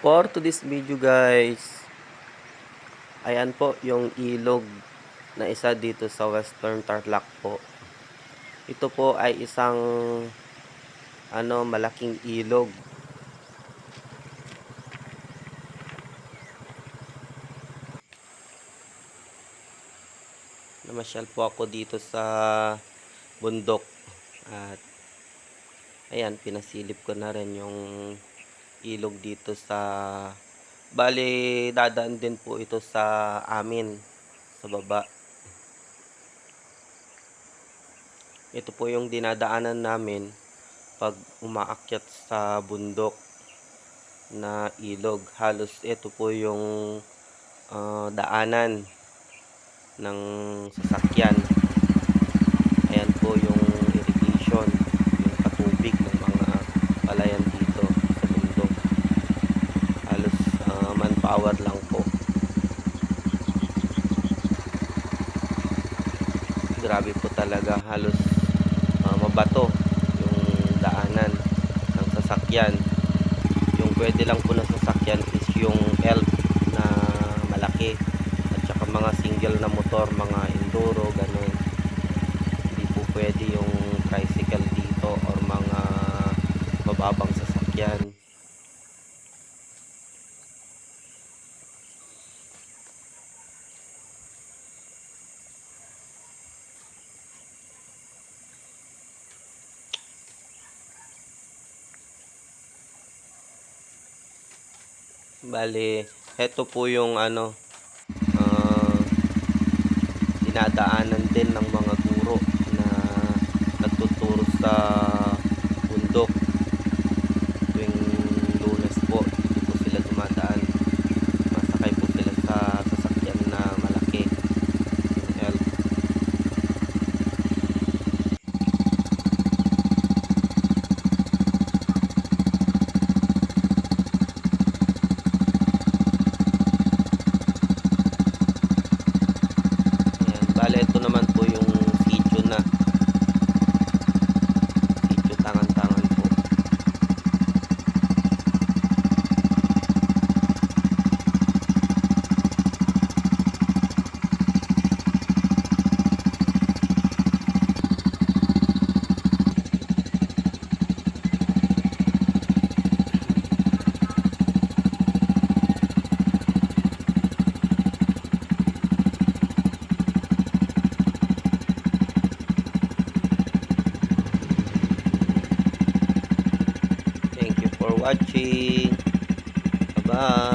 For today's video guys, ayan po yung ilog na isa dito sa Western Tarlac po. Ito po ay isang ano malaking ilog. Namasyal po ako dito sa bundok at ayan pinasilip ko na rin yung ilog dito sa bali dadaan din po ito sa amin sa baba. Ito po yung dinadaanan namin pag umaakyat sa bundok na ilog. Halos ito po yung ah, daanan ng sasakyan. Ayan po yung irrigation yung patubig ng mga palayan dito sa bundok halos manpower lang po. Grabe po talaga halos ah, mabato yung daanan ng sasakyan. Yung pwede lang po ng sasakyan is yung elf na malaki at saka mga single na motor mga enduro ganun. Hindi po pwede yung tricycle dito or mga mababang sasakyan Bali, heto po yung ano, ah, dinadaanan din ng mga guro na nagtuturo sa watching. Bye-bye.